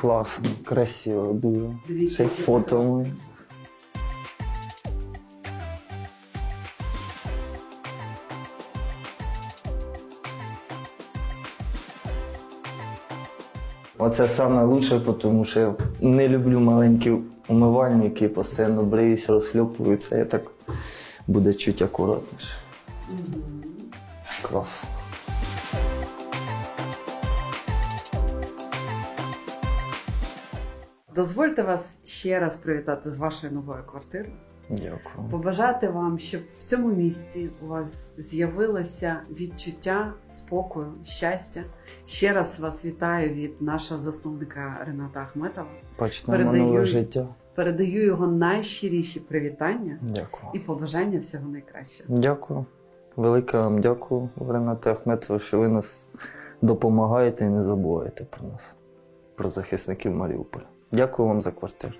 Класно, красиво, дуже. Ще й фото мої. Оце саме лучше, тому що я не люблю маленькі умивальники, постійно бриюсь, розхльопуються, я так буде чуть акуратніше. Клас. Дозвольте вас ще раз привітати з вашою новою квартирою. Дякую. Побажати вам, щоб в цьому місті у вас з'явилося відчуття спокою, щастя. Ще раз вас вітаю від нашого засновника Рената Ахметова. Почнемо Передаю. нове життя. Передаю його найщиріші привітання Дякую. і побажання всього найкращого. Дякую. Велике вам дякую, Рената Ахметова, що ви нас допомагаєте і не забуваєте про нас, про захисників Маріуполя. Дякую вам за квартиру.